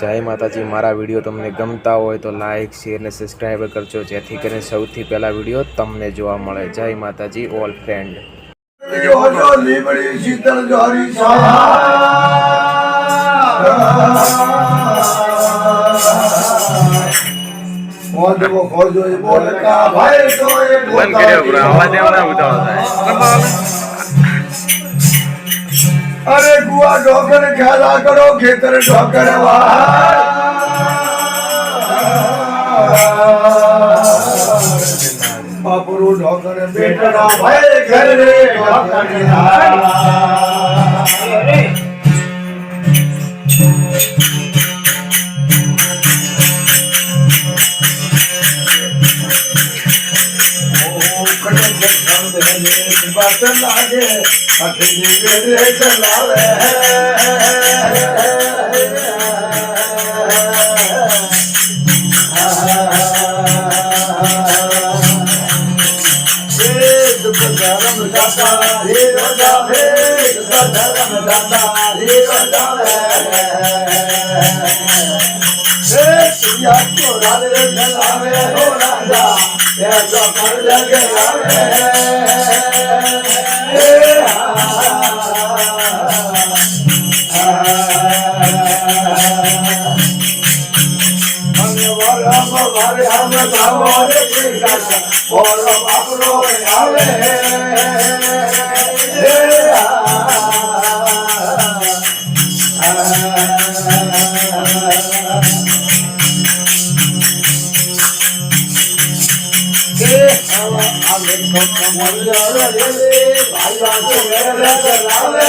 જય માતાજી, મારા વીડિયો તમને ગમતા હોય તો લાઇક શેર અને સબસ્ક્રાઈબ કરજો. જેથી કરીને સૌથી પહેલા વીડિયો તમને જોવા મળે. જય માતાજી ઓલ ફ્રેન્ડ બંધ કર્યો અવાજ એમ ઉતાવળ ઉતાવળો અરે ગુવા ઢોકર ખ્યાલા કરો ખેતર ઢોકર બાપરો ઢોકર બેટરા ભાઈ ઘર રે અઠી બેરે ચલાવે ધર્મ દાતા રે રાજા હે ધર્મ દાતા રે રાજા હે સિયા તો રાધે ચલાવે હો રાજા એ તો પર લગે આવે সাগরে জিজ্ঞাসা বড় বাবলো আরে ভাই বাবু মেরে চলাবে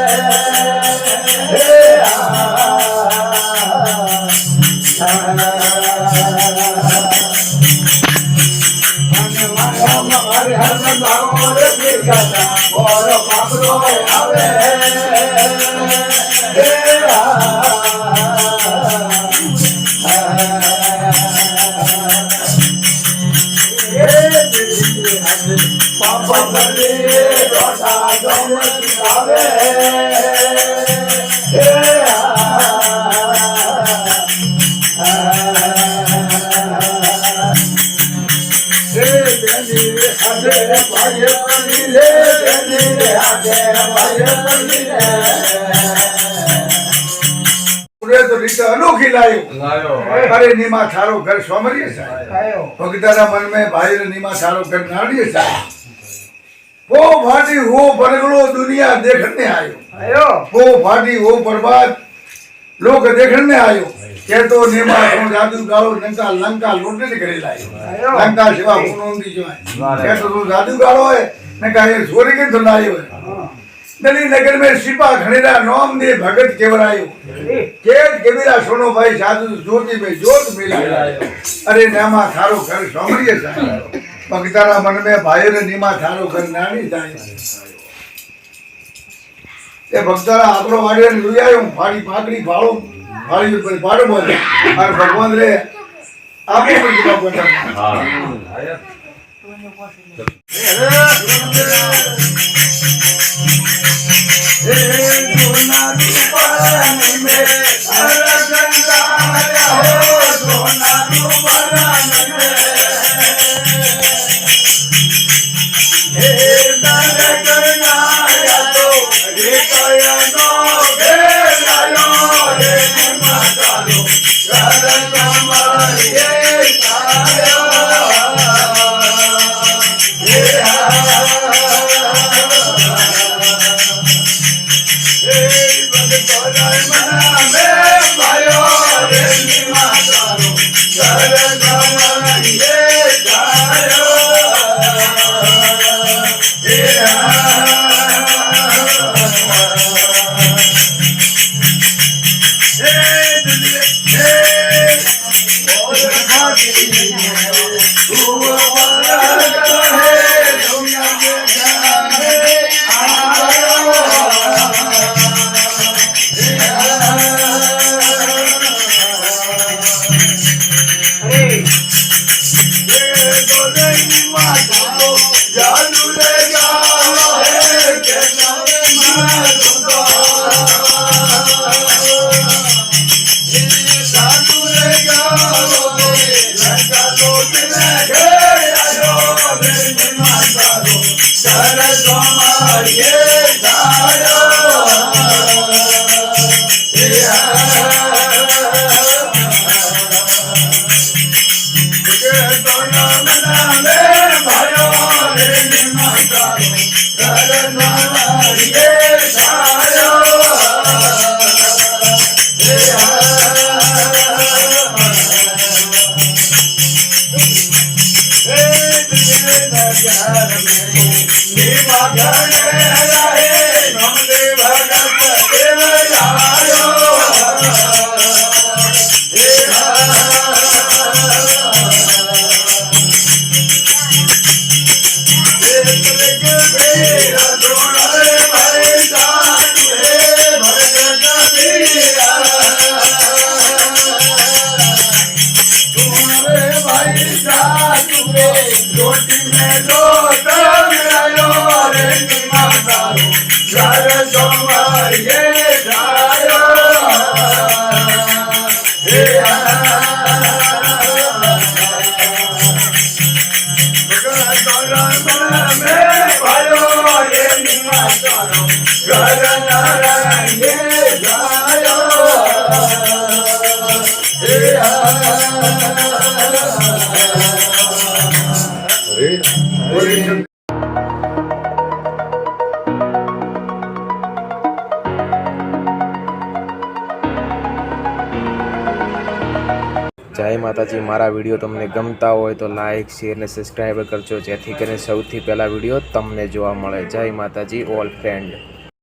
અનોખી લાયો અરે નીમા થારો ઘર સ્વામરીએ સાહેબ ભગતાના મન મેં ભાઈ નીમા થારો ઘર નાડીએ સાહેબ હો ભાટી હો પરગલો દુનિયા દેખને આયો. હો ભાટી હો બરબાદ લોક દેખને આયો. કેતો નેમા કોણ જાદુ ગાળો લંકા લંકા લૂંટને કરી લાયો. લંકા સેવા કોનોંદી જોય કેતો તું જાદુ ગાળો હે ને કાય સોરી કે ધંધાયો હે? દલી નગર મે સિપા ખડેલા નોમ દે ભગત કેવરાયો કેત કેબીરા સોનો ભાઈ સાધુ જ્યોતિ મે જોત મિલાયો અરે નામા ખારો ઘર સાંભળીએ સાહેબ. ભક્તાના મન મેં ભાઈઓને નિમા થારો ઘર નાની થાય એ ભક્તાના આપણો વાડીએ લુયાયો ફાડી ફાકડી ફાળો ફાળી ઉપર ફાડો બોલે અરે ભગવાન રે આપણે પણ કીધા બોલે હા Yeah. તારો જાદુ જય માતાજી, મારા વીડિયો તમને ગમતા હોય તો લાઇક શેર ને સબસ્ક્રાઈબ કરજો. જેથી કરીને સૌથી પહેલાં વીડિયો તમને જોવા મળે. જય માતાજી ઓલ ફ્રેન્ડ